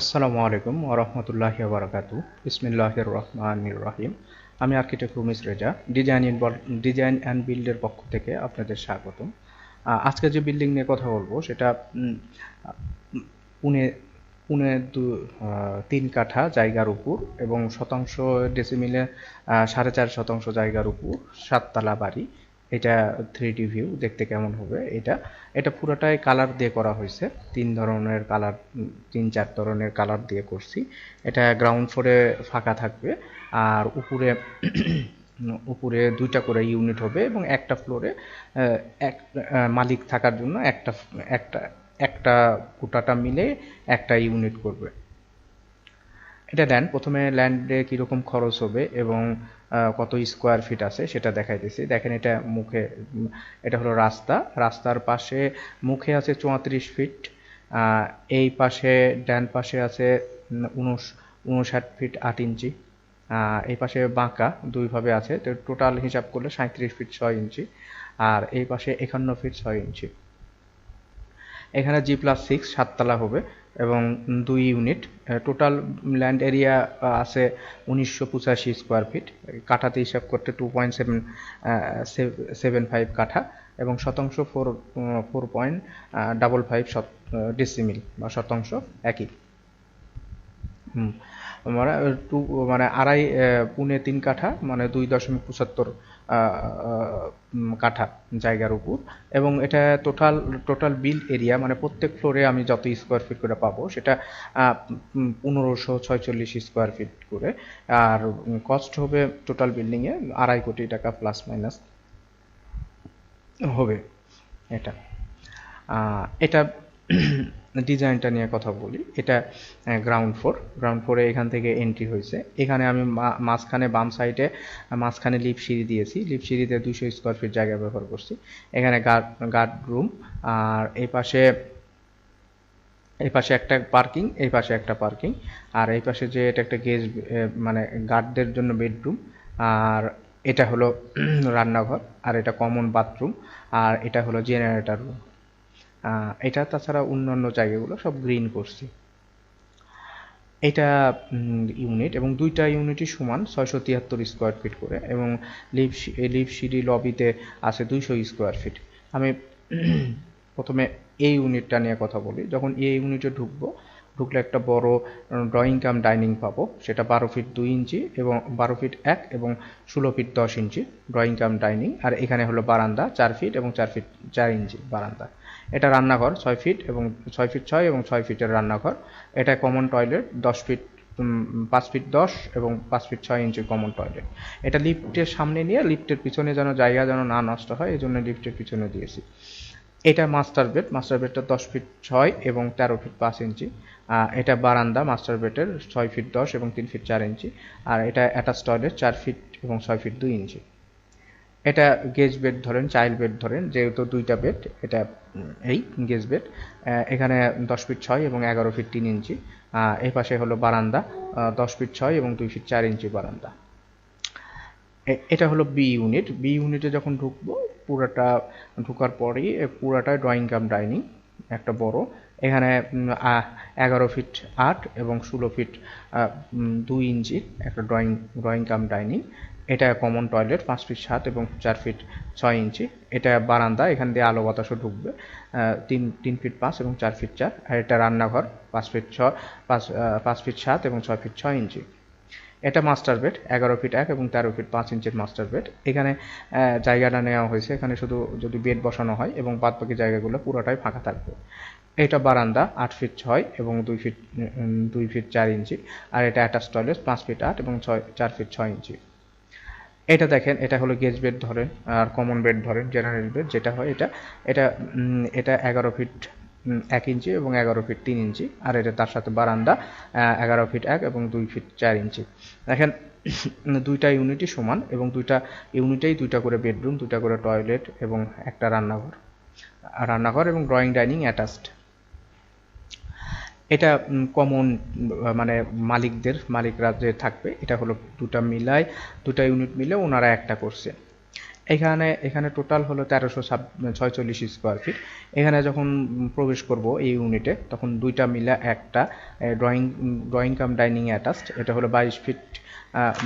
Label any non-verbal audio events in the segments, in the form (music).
আসসালামু আলাইকুম ওরহমতুল্লাহি বারাকাতু বিসমিল্লাহির রহমানির রহিম। আমি architect Rumis Reza, design design and বিল্ডের পক্ষ থেকে আপনাদের স্বাগতম। আজকে যে বিল্ডিং নিয়ে কথা বলব সেটা পুনে পুনে দু তিন কাঠা জায়গার উপর এবং শতাংশ ডেসিমিলে সাড়ে চার শতাংশ জায়গার উপর সাততলা বাড়ি। এটা থ্রি ডি ভিউ দেখতে কেমন হবে এটা? এটা পুরোটাই কালার দিয়ে করা হয়েছে। তিন ধরনের কালার তিন, চার ধরনের কালার দিয়ে করছি। এটা গ্রাউন্ড ফ্লোরে ফাঁকা থাকবে আর উপরে উপরে দুইটা করে ইউনিট হবে এবং একটা ফ্লোরে এক মালিক থাকার জন্য একটা একটা একটা গোটাটা মিলে একটা ইউনিট করবে। এটা দেন, প্রথমে ল্যান্ডে কীরকম খরচ হবে এবং কত স্কোয়ার ফিট আছে সেটা দেখাইতেছি। দেখেন এটা মুখে, এটা হলো রাস্তা। রাস্তার পাশে, মুখে আছে চুয়াত্রিশ ফিট এই পাশে, ডান পাশে আছে উনষ, উনষাট ফিট আট ইঞ্চি এই পাশে বাঁকা দুইভাবে আছে। তো টোটাল হিসাব করলে সাঁত্রিশ ফিট ছয় ইঞ্চি, আর এই পাশে একান্ন ফিট ছয় ইঞ্চি। এখানে জি প্লাস সিক্স সাততলা হবে। এবং দুই ইউনিট টোটাল ল্যান্ড এরিয়া আছে উনিশশো পঁচাশি স্কোয়ার ফিট কাঠাতে হিসাব করতে two point seven seven five কাঠা এবং শতাংশ four four point double five শত ডিসিমিল বা শতাংশ একই। মানে টু মানে আড়াই পুনে তিন কাঠা মানে দুই দশমিক পঁচাত্তর কাঠা জায়গার উপর। এবং এটা টোটাল টোটাল বিল এরিয়া মানে প্রত্যেক ফ্লোরে আমি যত স্কোয়ার ফিট করে পাবো, সেটা পনেরোশো ছয়চল্লিশ স্কোয়ার ফিট করে। আর কস্ট হবে টোটাল বিল্ডিংয়ে আড়াই কোটি টাকা প্লাস মাইনাস হবে এটা। এটা (clears throat) ডিজাইনটা নিয়ে কথা বলি। এটা গ্রাউন্ড ফ্লোর গ্রাউন্ড ফ্লোরে এখান থেকে এন্ট্রি হয়েছে। এখানে আমি মাঝখানে বাম সাইডে মাঝখানে লিপ সিঁড়ি দিয়েছি। লিপ সিঁড়িতে দুশো স্কোয়ার ফিট জায়গা ব্যবহার করছি। এখানে গার্ড গার্ড রুম আর এই পাশে এই পাশে একটা পার্কিং এই পাশে একটা পার্কিং আর এই পাশে যে এটা একটা গেস্ট মানে গার্ডদের জন্য বেডরুম আর এটা হলো (clears throat) রান্নাঘর আর এটা কমন বাথরুম আর এটা হলো জেনারেটর রুম এটা তাছাড়া অন্যান্য জায়গাগুলো সব গ্রিন করছি। এটা ইউনিট এবং দুইটা ইউনিটই সমান ছয়শো তিয়াত্তর স্কোয়ার ফিট করে এবং লিভ লিভ সিঁড়ি লবিতে আছে দুইশো স্কোয়ার ফিট আমি (clears throat) প্রথমে এই ইউনিটটা নিয়ে কথা বলি। যখন এই ইউনিটে ঢুকবো, ঢুকলে একটা বড় ড্রয়িং কাম ডাইনিং পাবো। সেটা বারো ফিট দুই ইঞ্চি এবং বারো ফিট এক এবং ষোলো ফিট দশ ইঞ্চি ড্রয়িং কাম ডাইনিং আর এখানে হলো বারান্দা চার ফিট এবং চার ফিট চার ইঞ্চি বারান্দা। এটা রান্নাঘর, ছয় ফিট এবং ছয় ফিট ছয় এবং ছয় ফিটের রান্নাঘর। এটা কমন টয়লেট দশ ফিট পাঁচ ফিট দশ এবং পাঁচ ফিট ছয় ইঞ্চি কমন টয়লেট এটা লিফটের সামনে নিয়ে, লিফটের পিছনে যেন জায়গা যেন না নষ্ট হয় এই জন্য লিফটের পিছনে দিয়েছি। এটা মাস্টার বেড মাস্টার বেডটা দশ ফিট ছয় এবং তেরো ফিট পাঁচ ইঞ্চি এটা বারান্দা মাস্টার বেডের ছয় ফিট দশ এবং তিন ফিট চার ইঞ্চি আর এটা অ্যাটাচ টয়লেট চার ফিট এবং ছয় ফিট দুই ইঞ্চি এটা গেজ বেড ধরেন চাইল্ড বেড ধরেন, যেহেতু দুইটা বেড এটা এই গেজ বেড এখানে দশ ফিট ছয় এবং এগারো ফিট তিন ইঞ্চি এই পাশে হলো বারান্দা দশ ফিট ছয় এবং দুই ফিট চার ইঞ্চি বারান্দা। এটা হলো বি ইউনিট বি ইউনিটে যখন ঢুকবো, পুরাটা ঢুকার পরেই, এ, পুরাটা ড্রয়িং কাম ডাইনিং একটা বড়, এখানে এগারো ফিট আট এবং ষোলো ফিট দুই ইঞ্চি একটা ড্রয়িং ড্রয়িং কাম ডাইনিং এটা কমন টয়লেট পাঁচ ফিট সাত এবং চার ফিট ছয় ইঞ্চি। এটা বারান্দা, এখান দিয়ে আলো বাতাসও ঢুকবে তিন তিন ফিট পাঁচ এবং চার ফিট চার। আর এটা রান্নাঘর, পাঁচ ফিট ছ, পাঁচ পাঁচ ফিট সাত এবং ছয় ফিট ছয় ইঞ্চি। এটা মাস্টার বেড এগারো ফিট এক এবং তেরো ফিট পাঁচ ইঞ্চির মাস্টার বেড এখানে জায়গাটা নেওয়া হয়েছে। এখানে শুধু যদি বেড বসানো হয় এবং বাদ বাকি জায়গাগুলো পুরোটাই ফাঁকা থাকবে। এটা বারান্দা, আট ফিট ছয় এবং দুই ফিট দুই ফিট চার ইঞ্চি। আর এটা অ্যাটাচ টয়লেট পাঁচ ফিট আট এবং ছয়, চার ফিট ছয় ইঞ্চি। এটা দেখেন, এটা হলো গেজ বেড ধরেন, আর কমন বেড ধরেন জেনারেল বেড যেটা হয় এটা এটা এটা এগারো ফিট এক ইঞ্চি এবং এগারো ফিট তিন ইঞ্চি, আর এটা তার সাথে বারান্দা এগারো ফিট এক এবং দুই ফিট চার ইঞ্চি। দেখেন দুইটা ইউনিটই সমান এবং দুইটা ইউনিটেই দুইটা করে বেডরুম দুইটা করে টয়লেট এবং একটা রান্নাঘর। রান্নাঘর এবং ড্রয়িং ডাইনিং অ্যাটাচড এটা কমন মানে মালিকদের, মালিকরা যে থাকবে, এটা হলো দুটা মিলায়, দুটা ইউনিট মিলে ওনারা একটা করছে। এখানে এখানে টোটাল হলো তেরোশো ছয়চল্লিশ স্কোয়ার ফিট এখানে যখন প্রবেশ করব এই ইউনিটে তখন দুইটা মিলা একটা drawing drawing cum dining attached এটা হলো বাইশ ফিট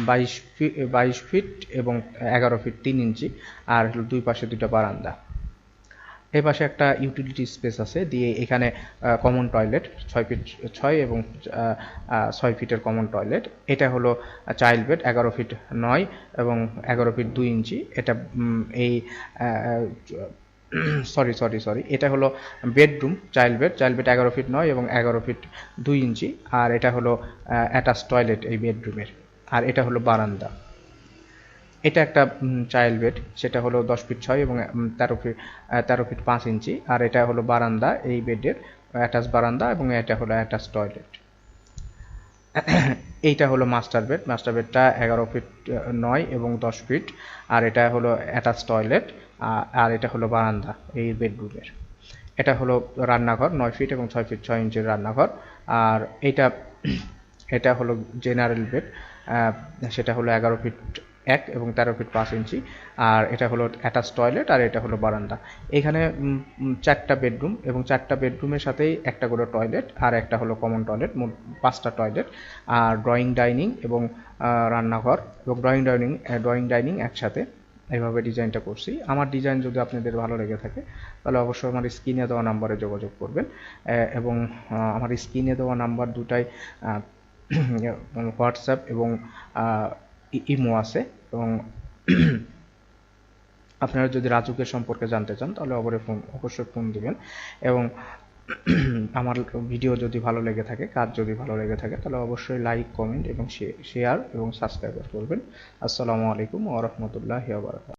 বাইশ ফিট বাইশ ফিট এবং এগারো ফিট তিন ইঞ্চি। আর দুই পাশে দুইটা বারান্দা। এই পাশে একটা ইউটিলিটি স্পেস আছে, দিয়ে এখানে কমন টয়লেট ছয় ফিট ছয় এবং ছয় ফিটের কমন টয়লেট এটা হলো চাইল্ড বেড এগারো ফিট নয় এবং এগারো ফিট দুই ইঞ্চি। এটা এই সরি সরি সরি এটা হলো bedroom child bed child bed এগারো ফিট নয় এবং এগারো ফিট দুই ইঞ্চি। আর এটা হলো অ্যাটাচ টয়লেট এই বেডরুমের আর এটা হলো বারান্দা। এটা একটা চাইল্ড বেড সেটা হলো দশ ফিট ছয় এবং তেরো ফিট তেরো ফিট পাঁচ ইঞ্চি। আর এটা হলো বারান্দা, এই বেডের অ্যাটাচ বারান্দা এবং এটা হলো অ্যাটাচ টয়লেট (coughs) এইটা হলো মাস্টার বেড মাস্টার বেডটা এগারো ফিট নয় এবং দশ ফিট আর এটা হলো অ্যাটাচ টয়লেট আর এটা হলো বারান্দা, এই বেডরুমের। এটা হলো রান্নাঘর, নয় ফিট এবং ছয় ফিট ছয় ইঞ্চির রান্নাঘর। আর এটা (coughs) এটা হলো জেনারেল বেড সেটা হলো এগারো ফিট এক এবং তেরো ফিট পাঁচ ইঞ্চি, আর এটা হলো অ্যাটাচ টয়লেট আর এটা হলো বারান্দা। এখানে চারটা বেডরুম এবং চারটা বেডরুমের সাথেই একটা করে টয়লেট আর একটা হলো কমন টয়লেট মোট পাঁচটা টয়লেট আর ড্রয়িং ডাইনিং এবং রান্নাঘর এবং ড্রয়িং ডাইনিং ড্রয়িং ডাইনিং একসাথে এইভাবে ডিজাইনটা করছি। আমার ডিজাইন যদি আপনাদের ভালো লেগে থাকে, তাহলে অবশ্যই আমার স্ক্রিনে দেওয়া নাম্বারে যোগাযোগ করবেন এবং আমার স্ক্রিনে দেওয়া নাম্বার দুটাই হোয়াটসঅ্যাপ (clears throat) এবং ইমো আছে এবং (clears throat) আপনারা যদি রাজুকের সম্পর্কে জানতে চান, তাহলে অবরে ফোন, অবশ্যই ফোন দিবেন। এবং (clears throat) আমার ভিডিও যদি ভালো লেগে থাকে, কাজ যদি ভালো লেগে থাকে, তাহলে অবশ্যই লাইক কমেন্ট এবং শেয়ার এবং সাবস্ক্রাইব করবেন। আসসালামু আলাইকুম ওয়া রাহমাতুল্লাহি ওয়া বারাকাতুহু।